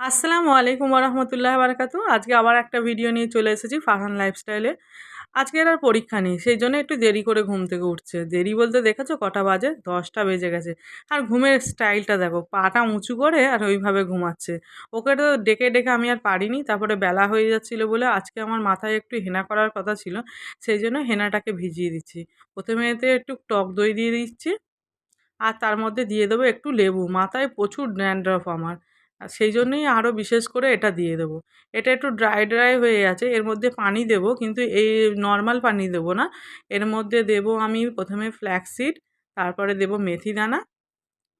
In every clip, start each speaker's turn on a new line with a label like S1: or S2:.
S1: আসসালামু আলাইকুম রহমতুল্লাহ বারাকাতু আজকে আবার একটা ভিডিও নিয়ে চলে এসেছি ফারহান লাইফস্টাইলে আজকে আর পরীক্ষা নেই, সেই জন্য একটু দেরি করে ঘুম থেকে উঠছে। দেরি বলতে দেখেছ কটা বাজে? দশটা বেজে গেছে। আর ঘুমের স্টাইলটা দেখো, পাটা উঁচু করে আর ওইভাবে ঘুমাচ্ছে। ওকে তো ডেকে ডেকে আমি আর পারিনি, তারপরে বেলা হয়ে যাচ্ছিল বলে আজকে আমার মাথায় একটু হেনা করার কথা ছিল, সেই জন্য হেনাটাকে ভিজিয়ে দিচ্ছি। প্রথমে এতে একটু টক দই দিয়ে দিচ্ছি, আর তার মধ্যে দিয়ে দেবো একটু লেবু। মাথায় প্রচুর ড্যান্ড্রফ আমার। আর সেই জন্যই আরও বিশেষ করে এটা দিয়ে দেবো। এটা একটু ড্রাই ড্রাই হয়ে আছে এর মধ্যে পানি দেব, কিন্তু এই নর্মাল পানি দেব না। এর মধ্যে দেব আমি প্রথমে ফ্ল্যাক্সিড তারপরে দেব মেথি দানা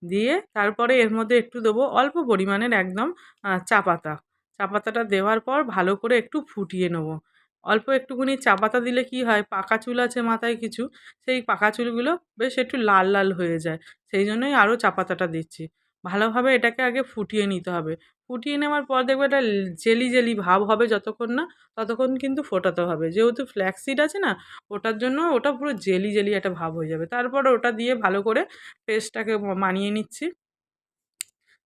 S1: দিয়ে, তারপরে এর মধ্যে একটু দেবো অল্প পরিমাণের একদম চা পাতা। চা পাতাটা দেওয়ার পর ভালো করে একটু ফুটিয়ে নেব। অল্প একটুখানি চা পাতা দিলে কি হয়, পাকা চুল আছে মাথায় কিছু, সেই পাকা চুলগুলো বেশ একটু লাল লাল হয়ে যায়। সেই জন্যই আরও চা পাতাটা দিচ্ছি। ভালোভাবে এটাকে আগে ফুটিয়ে নিতে হবে। ফুটিয়ে নেওয়ার পর দেখবে এটা জেলি জেলি ভাব হবে যতক্ষণ না, ততক্ষণ কিন্তু ফোটাতে হবে। যেহেতু ফ্ল্যাক্সিড আছে না, ওটার জন্য ওটা পুরো জেলি জেলি একটা ভাব হয়ে যাবে। তারপর ওটা দিয়ে ভালো করে পেস্টটাকে মানিয়ে নিচ্ছি।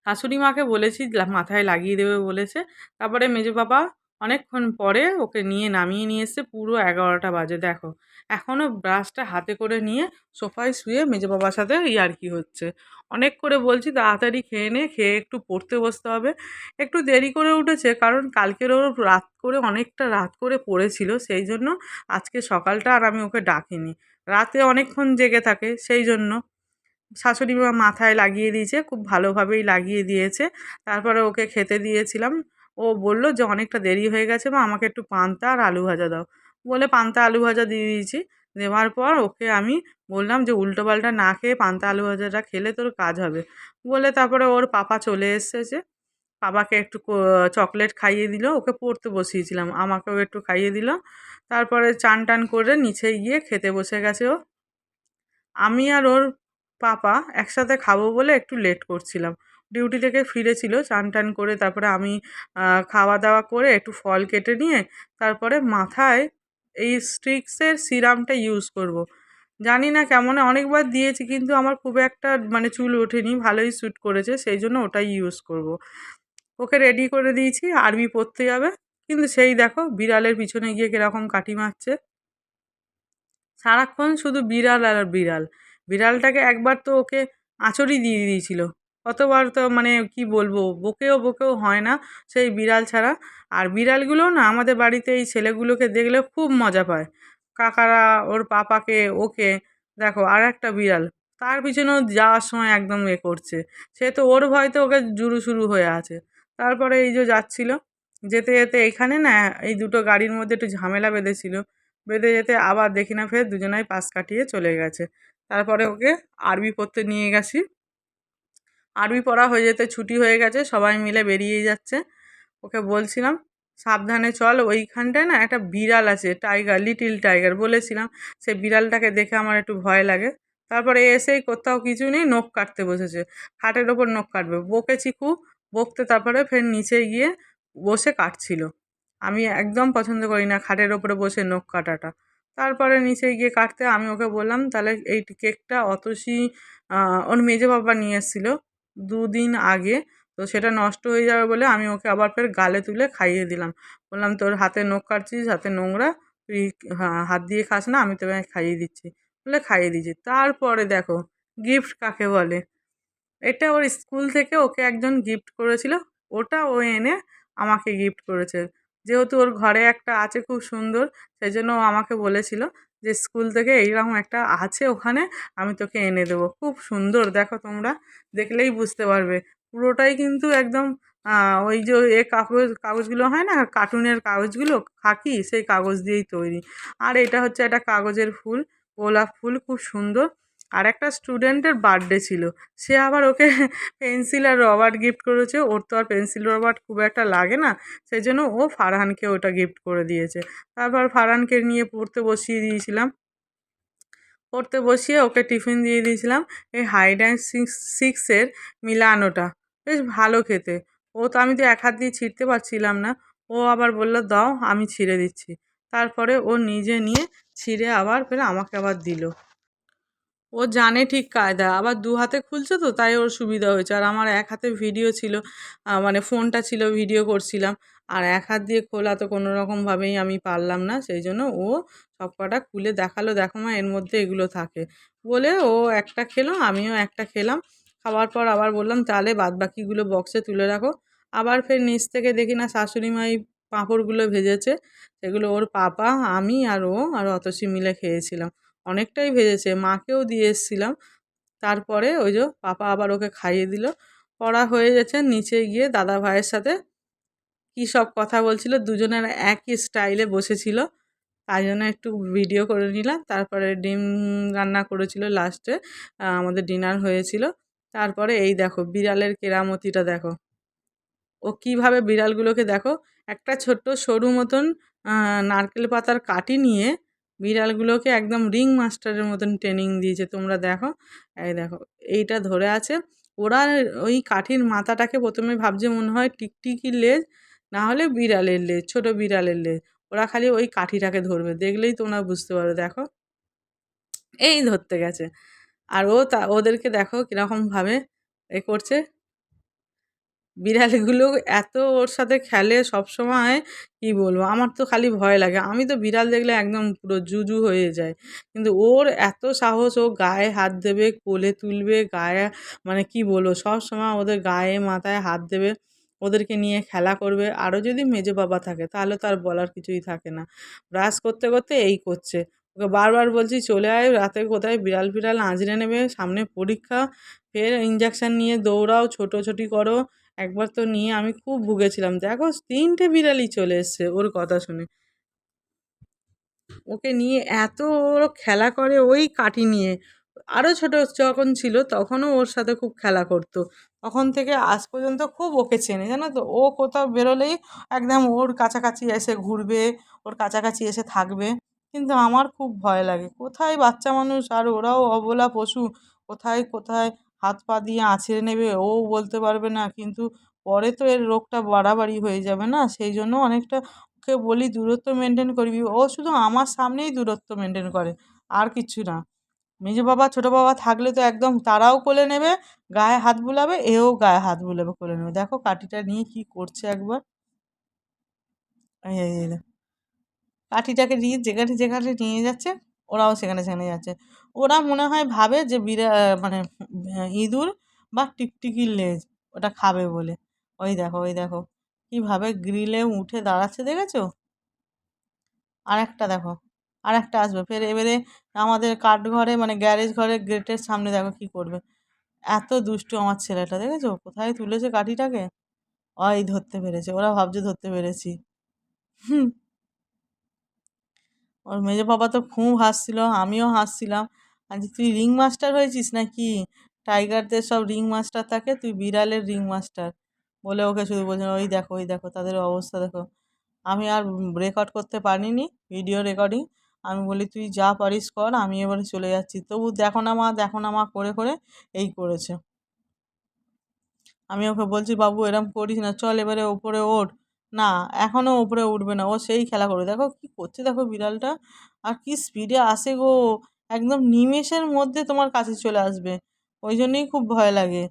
S1: শাশুড়ি মাকে বলেছি মাথায় লাগিয়ে দেবে বলেছে। তারপরে মেজো বাবা অনেকক্ষণ পরে ওকে নিয়ে নামিয়ে নিয়ে এসছে, পুরো এগারোটা বাজে। দেখো এখনও ব্রাশটা হাতে করে নিয়ে সোফায় শুয়ে মেজে বাবার সাথে ইয়ার্কি হচ্ছে। অনেক করে বলছি, তাড়াতাড়ি খেয়ে নে, খেয়ে একটু পড়তে বসতে হবে। একটু দেরি করে উঠেছে, কারণ কালকের ওর রাত করে, অনেকটা রাত করে পড়েছিল, সেই জন্য আজকে সকালটা আর আমি ওকে ডাকিনি। রাতে অনেকক্ষণ জেগে থাকে, সেই জন্য। শাশুড়ি মা মাথায় লাগিয়ে দিয়েছে, খুব ভালোভাবেই লাগিয়ে দিয়েছে। তারপরে ওকে খেতে দিয়েছিলাম। ও বলল যে, অনেকটা দেরি হয়ে গেছে মা, আমাকে একটু পান্তা আর আলু ভাজা দাও। বলে পান্তা আলু ভাজা দিয়ে দিয়েছি। দেওয়ার পর ওকে আমি বললাম যে, উল্টো পাল্টা না খেয়ে পান্তা আলু ভাজাটা খেলে তোর কাজ হবে। বলে তারপরে ওর পাপা চলে এসেছে পাপাকে একটু চকলেট খাইয়ে দিল, ওকে পড়তে বসিয়েছিলাম। আমাকেও একটু খাইয়ে দিল। তারপরে চান টান করে নিচে গিয়ে খেতে বসে গেছে ও। আমি আর ওর পাপা একসাথে খাব বলে একটু লেট করছিলাম। ডিউটি থেকে ফিরেছিল, চান টান করে তারপরে আমি খাওয়া দাওয়া করে একটু ফল কেটে নিয়ে তারপরে মাথায় এই স্ট্রিক্সের সিরামটা ইউজ করব। জানি না কেমন, অনেকবার দিয়েছি কিন্তু আমার খুব একটা মানে চুল ওঠেনি, ভালোই স্যুট করেছে, সেই জন্য ওটাই ইউজ করব। ওকে রেডি করে দিয়েছি, আর্মি পড়তে যাবে কিন্তু সেই দেখো, বিড়ালের পিছনে গিয়ে কীরকম কাটি মারছে সারাক্ষণ শুধু বিড়াল আর বিড়াল বিড়ালটাকে একবার তো ওকে আঁচড়ই দিয়ে দিয়েছিল কতবার তো মানে কি বলব, বকেও বকেও হয় না সেই বিড়াল ছাড়া। আর বিড়ালগুলো না আমাদের বাড়িতে এই ছেলেগুলোকে দেখলে খুব মজা পায়। কাকারা, ওর পাপাকে, ওকে, দেখো আর একটা বিড়াল, তার পিছনেও যাওয়ার সময় একদম এ করছে। সে তো ওর ভয়তে ওকে জুরু শুরু হয়ে আছে। তারপরে এই যে যাচ্ছিল, যেতে যেতে এখানে না এই দুটো গাড়ির মধ্যে একটু ঝামেলা বেঁধেছিল। বেঁধে যেতে আবার দেখি না, ফের দুজনাই পাশ কাটিয়ে চলে গেছে। তারপরে ওকে আরবি পড়তে নিয়ে গেছি। আরবি পড়া হয়ে যেতে ছুটি হয়ে গেছে, সবাই মিলে বেরিয়ে যাচ্ছে। ওকে বলছিলাম, সাবধানে চল, ওইখানটায় না একটা বিড়াল আছে, টাইগার, লিটিল টাইগার। বলেছিলাম, সেই বিড়ালটাকে দেখে আমার একটু ভয় লাগে। তারপরে এসেই কোথাও কিছু নেই, নখ কাটতে বসেছে। খাটের ওপর নখ কাটবে। বকেছি খুব, বকতে তারপরে ফের নিচে গিয়ে বসে কাটছিল। আমি একদম পছন্দ করি না খাটের ওপরে বসে নখ কাটাটা। তারপরে নিচে গিয়ে কাটতে আমি ওকে বললাম, তাহলে এই কেকটা অতসী ওর মেজো বাবা নিয়ে এসেছিল। দুদিন আগে, তো সেটা নষ্ট হয়ে যাবে বলে আমি ওকে আবার ফের গালে তুলে খাইয়ে দিলাম। বললাম, তোর হাতে নখ কাটছিস, হাতে নোংরা, তুই হাত দিয়ে খাস না, আমি তোকে খাইয়ে দিচ্ছি। বলে খাইয়ে দিচ্ছি তারপরে দেখো গিফট কাকে বলে? এটা ওর স্কুল থেকে ওকে একজন গিফট করেছিল, ওটা ও এনে আমাকে গিফট করেছে। যেহেতু ওর ঘরে একটা আছে খুব সুন্দর, সেই জন্য ও আমাকে বলেছিল যে স্কুল থেকে এইরকম একটা আছে ওখানে, আমি তোকে এনে দেবো। খুব সুন্দর, দেখো তোমরা, দেখলেই বুঝতে পারবে। পুরোটাই কিন্তু একদম ওই যে এ কাগজ, কাগজগুলো হয় না, কার্টুনের কাগজগুলো, খাকি, সেই কাগজ দিয়েই তৈরি। আর এটা হচ্ছে একটা কাগজের ফুল, গোলাপ ফুল, খুব সুন্দর। আর একটা স্টুডেন্টের বার্থডে ছিল। সে আবার ওকে পেন্সিল আর রবার গিফট করেছে। ওর তো আর পেন্সিল রবার খুব একটা লাগে না। সেই জন্য ও ফারহানকে ওটা গিফট করে দিয়েছে। তারপর ফারহানকে নিয়ে পড়তে বসিয়ে দিয়েছিলাম। পড়তে বসিয়ে ওকে টিফিন দিয়ে দিয়েছিলাম। এই হাইড অ্যান্ড সিক্স সিক্সের মিলানোটা। বেশ ভালো খেতে। ও তো, আমি তো এক হাত দিয়ে ছিঁড়তে পারছিলাম না। ও আবার বলল, দাও, আমি ছিঁড়ে দিচ্ছি। তারপরে ও নিজে নিয়ে ছিঁড়ে আবার ফের আমাকে আবার দিল। ও জানে ঠিক কায়দা, আবার দু হাতে খুলছে তো, তাই ওর সুবিধা হয়েছে। আর আমার এক হাতে ভিডিও ছিল মানে ফোনটা ছিল ভিডিও করছিলাম। আর এক হাত দিয়ে খোলা তো কোনো রকমভাবেই আমি পারলাম না, সেই জন্য ও সব কটা খুলে দেখাল, দেখো মা, এর মধ্যে এগুলো থাকে। বলে ও একটা খেলো, আমিও একটা খেলাম। খাওয়ার পর আবার বললাম, তাহলে বাদ বাকিগুলো বক্সে তুলে রাখো। আবার ফের নিচ থেকে দেখি না শাশুড়ি মা এই পাঁপড়গুলো ভেজেছে, সেগুলো ওর পাপা, আমি আর ও আর অতসী মিলে খেয়েছিলাম। অনেকটাই ভেজেছে। মাকেও দিয়ে এসেছিলাম। তারপরে ওই যে পাপা আবার ওকে খাইয়ে দিল। পড়া হয়ে গেছে। নিচে গিয়ে দাদা ভাইয়ের সাথে কী সব কথা বলছিল দুজনের একই স্টাইলে বসেছিল। তাই জন্য একটু ভিডিও করে নিলাম। তারপরে ডিম রান্না করেছিল লাস্টে আমাদের ডিনার হয়েছিল। তারপরে এই দেখো, বিড়ালের কেরামতিটা দেখো। ও কীভাবে বিড়ালগুলোকে দেখো, একটা ছোট্ট সরু মতন নারকেল পাতার কাঠি নিয়ে বিড়ালগুলোকে একদম রিং মাস্টারের মতন ট্রেনিং দিয়েছে, তোমরা দেখো। এই দেখো, এইটা ধরে আছে। ওরা ওই কাঠির মাথাটাকে প্রথমে ভাবছে মনে হয় টিকটিকির লেজ, না হলে বিড়ালের লেজ, ছোট বিড়ালের লেজ। ওরা খালি ওই কাঠিটাকে ধরবে, দেখলেই তোমরা বুঝতে পারো দেখো। এই ধরতে গেছে। আর ও তা, ওদেরকে দেখো কীরকমভাবে এ করছে। বিড়ালগুলো এত ওর সাথে খেলে সব সময় কি বলব? আমার তো খালি ভয় লাগে। আমি তো বিড়াল দেখলে একদম পুরো জুজু হয়ে যায়। কিন্তু ওর এত সাহস, ও গায়ে হাত দেবে, কোলে তুলবে, গায়ে মানে কি বলব? সব সময় ওদের গায়ে মাথায় হাত দেবে, ওদেরকে নিয়ে খেলা করবে। আরও যদি মেজো বাবা থাকে, তাহলে তো আর বলার কিছুই থাকে না। ব্রাশ করতে করতে এই করছে। ওকে বারবার বলছি, চলে আয়, রাতে কোথায় বিড়াল ফিড়াল আঁচড়ে নেবে? সামনে পরীক্ষা। ফের ইঞ্জেকশান নিয়ে দৌড়াও, ছোটোছুটি করো। একবার তো নিয়ে আমি খুব ভুগেছিলাম। দেখো, তিনটে বিড়ালই চলে এসছে ওর কথা শুনে। ওকে নিয়ে এত ওর খেলা করে ওই কাঠি নিয়ে। আরও ছোট যখন ছিল তখনও ওর সাথে খুব খেলা করতো। তখন থেকে আজ পর্যন্ত খুব ওকে চেনে, জানো তো? ও কোথাও বেরোলেই একদম ওর কাছাকাছি এসে ঘুরবে, ওর কাছাকাছি এসে থাকবে। কিন্তু আমার খুব ভয় লাগে। কোথায় বাচ্চা মানুষ? আর ওরাও অবলা পশু। কোথায় কোথায় হাত পা দিয়ে আছড়ে নেবে, ও বলতে পারবে না। কিন্তু পরে তো এর রোগটা বাড়াবাড়ি হয়ে যাবে না, সেই জন্য অনেকটা ওকে বলি দূরত্ব মেনটেন করবি। ও শুধু আমার সামনেই দূরত্ব মেনটেন করে, আর কিচ্ছু না। মেজো বাবা, ছোটো বাবা থাকলে তো একদম তারাও কোলে নেবে, গায়ে হাত বুলাবে, এও গায়ে হাত বুলাবে, কোলে নেবে। দেখো কাঠিটা নিয়ে কি করছে একবার। কাঠিটাকে নিয়ে যেখানে যেখানে নিয়ে যাচ্ছে ওরাও সেখানে সেখানে যাচ্ছে। ওরা মনে হয় ভাবে যে বিড়া মানে ইঁদুর বা টিকটিকির লেজ, ওটা খাবে বলে। ওই দেখো ওই দেখো কীভাবে গ্রিলে উঠে দাঁড়াচ্ছে, দেখেছ? আর একটা দেখো, আর একটা আসবে। ফের এবারে আমাদের কাঠ ঘরে মানে গ্যারেজ ঘরে গেটের সামনে দেখো কি করবে। এত দুষ্টু আমার ছেলেটা, দেখেছ? কোথায় তুলেছে কাঠিটাকে? ওই ধরতে পেরেছে, ওরা ভাবছে ধরতে পেরেছি। হুম। ওর মেজো বাবা তো খুব হাসছিল, আমিও হাসছিলাম। আজ তুই রিং মাস্টার হয়েছিস নাকি? টাইগারদের সব রিং মাস্টার থাকে, তুই বিড়ালের রিং মাস্টার বলে ওকে শুধু বলছেন ওই দেখো ওই দেখো, তাদের অবস্থা দেখো। আমি আর রেকর্ড করতে পারিনি, ভিডিও রেকর্ডিং। আমি বলি, তুই যা পারিস কর, আমি এবারে চলে যাচ্ছি। তবু দেখো না মা, দেখো না মা, করে করে এই করেছে। আমি ওকে বলছি, বাবু, এরম করিস না, চল এবারে ওপরে ওঠ। না এখনও ওপরে উঠবে না। ও সেই খেলা করবে। দেখো কি করছে দেখো বিড়ালটা। আর কি স্পিডে আসে গো। একদম নিমেষের মধ্যে তোমার কাছে চলে আসবে। ওই জন্যই খুব ভয় লাগে।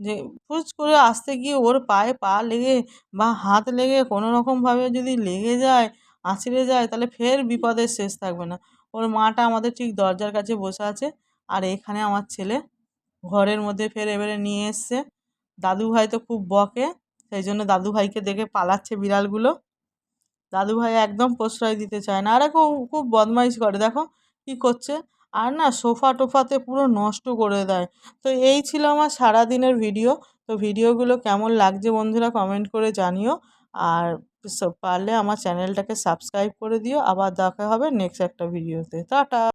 S1: যে ফুচ করে আসতে গিয়ে ওর পায়ে পা লেগে বা হাত লেগে কোনো রকমভাবে যদি লেগে যায় আছড়ে যায়, তাহলে ফের বিপদের শেষ থাকবে না। ওর মাটা আমাদের ঠিক দরজার কাছে বসে আছে। আর এখানে আমার ছেলে ঘরের মধ্যে ফের এবারে নিয়ে এসছে। দাদুভাই তো খুব বকে। সেই জন্য দাদুভাইকে দেখে পালাচ্ছে বিড়ালগুলো। দাদুভাই একদম প্রশ্রয় দিতে চায় না। আর খুব খুব বদমাইশ করে। দেখো কি করছে। আর না সোফা টোফাতে পুরো নষ্ট করে দেয়। তো এই ছিল আমার সারাদিনের ভিডিও। তো ভিডিওগুলো কেমন লাগছে বন্ধুরা কমেন্ট করে জানিও। আর পারলে আমার চ্যানেলটাকে সাবস্ক্রাইব করে দিও। আবার দেখা হবে নেক্সট একটা ভিডিওতে। টাটা!